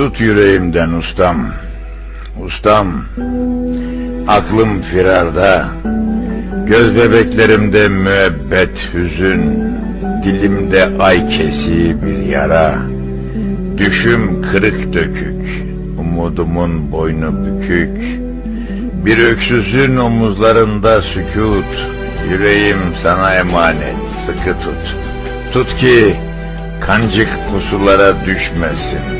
Tut yüreğimden ustam. Ustam. Aklım firarda. Göz bebeklerimde müebbet hüzün. Dilimde ay kesiği bir yara. Düşüm kırık dökük. Umudumun boynu bükük. Bir öksüzün omuzlarında sükut. Yüreğim sana emanet. Sıkı tut. Tut ki kancık pusulara düşmesin.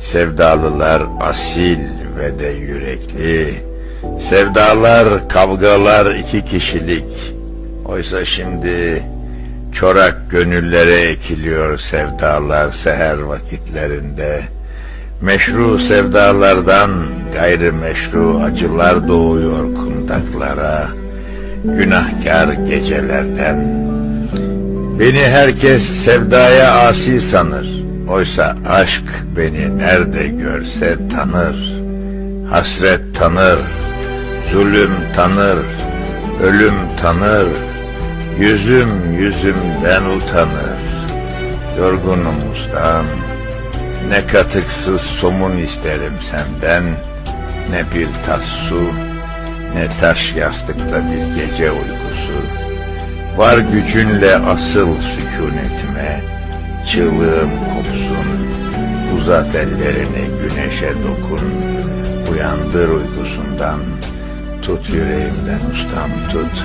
Sevdalılar asil ve de yürekli. Sevdalar, kavgalar iki kişilik. Oysa şimdi çorak gönüllere ekiliyor sevdalar seher vakitlerinde. Meşru sevdalardan gayrimeşru acılar doğuyor kundaklara. Günahkar gecelerden. Beni herkes sevdaya asi sanır. Oysa aşk beni nerede görse tanır. Hasret tanır, zulüm tanır, ölüm tanır. Yüzüm yüzümden utanır. Yorgunum ustam. Ne katıksız somun isterim senden. Ne bir tas su, ne taş yastıkta bir gece uykusu. Var gücünle asıl sükunetime, çığlığım kopsun. Uzat ellerini güneşe dokun, uyandır uykusundan. Tut yüreğimden ustam tut,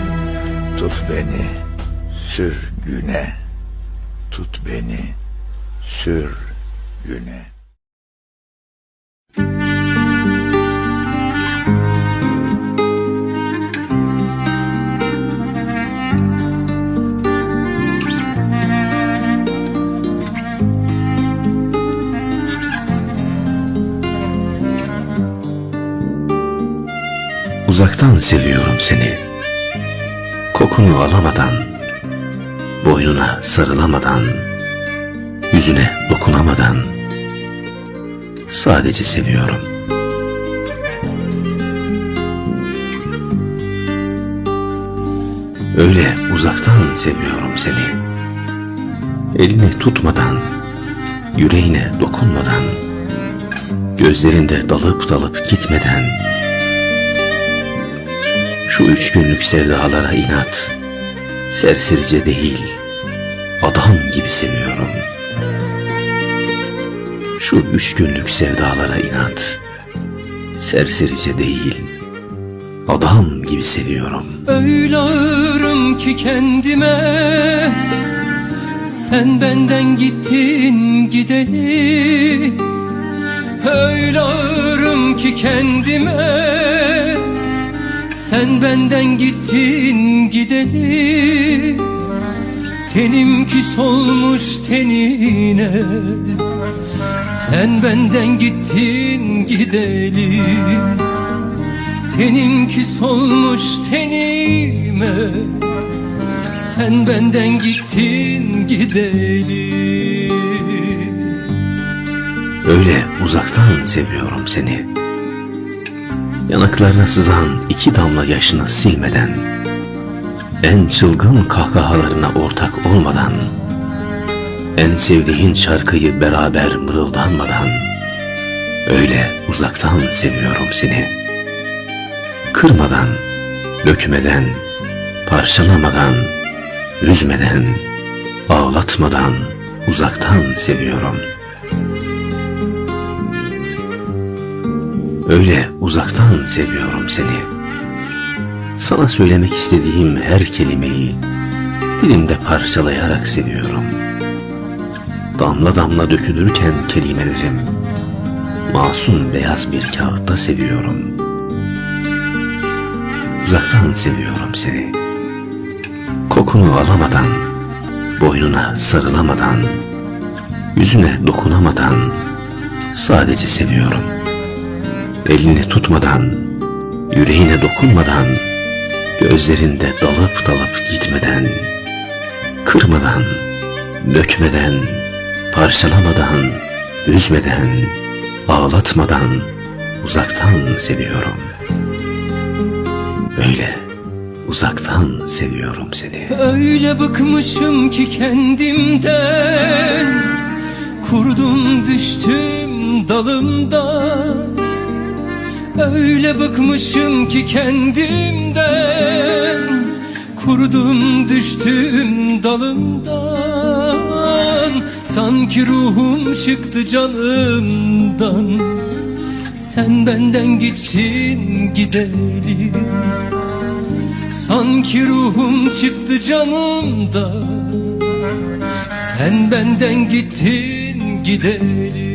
tut beni, sür güne. Tut beni, sür güne. Uzaktan seviyorum seni. Kokunu alamadan, boynuna sarılamadan, yüzüne dokunamadan sadece seviyorum. Öyle uzaktan seviyorum seni. Elini tutmadan, yüreğine dokunmadan, gözlerinde dalıp dalıp gitmeden, şu üç günlük sevdalara inat, serserice değil, adam gibi seviyorum. Şu üç günlük sevdalara inat, serserice değil, adam gibi seviyorum. Öyle ağırım ki kendime Sen benden gittin gideli Öyle ağırım ki kendime Sen benden gittin gideli Tenim küs olmuş tenine. Sen benden gittin gideli Tenim küs olmuş tenime. Sen benden gittin gideli Öyle uzaktan seviyorum seni. Yanaklarına sızan iki damla yaşını silmeden, en çılgın kahkahalarına ortak olmadan, en sevdiğin şarkıyı beraber mırıldanmadan, öyle uzaktan seviyorum seni. Kırmadan, dökmeden, parçalamadan, üzmeden, ağlatmadan, uzaktan seviyorum.'' Öyle uzaktan seviyorum seni. Sana söylemek istediğim her kelimeyi dilimde parçalayarak seviyorum. Damla damla dökülürken kelimelerim masum beyaz bir kağıtta seviyorum. Uzaktan seviyorum seni. Kokunu alamadan, boynuna sarılamadan, yüzüne dokunamadan Sadece seviyorum. Elini tutmadan, yüreğine dokunmadan, gözlerinde dalıp dalıp gitmeden, kırmadan, dökmeden, parçalamadan, üzmeden, ağlatmadan, uzaktan seviyorum. Öyle uzaktan seviyorum seni. Öyle bıkmışım ki kendimden Kurdum düştüm dalımdan Öyle bıkmışım ki kendimden. Kurdum düştüm dalımdan. Sanki ruhum çıktı canımdan. Sen benden gittin gidelim. Sanki ruhum çıktı canımda Sen benden gittin gidelim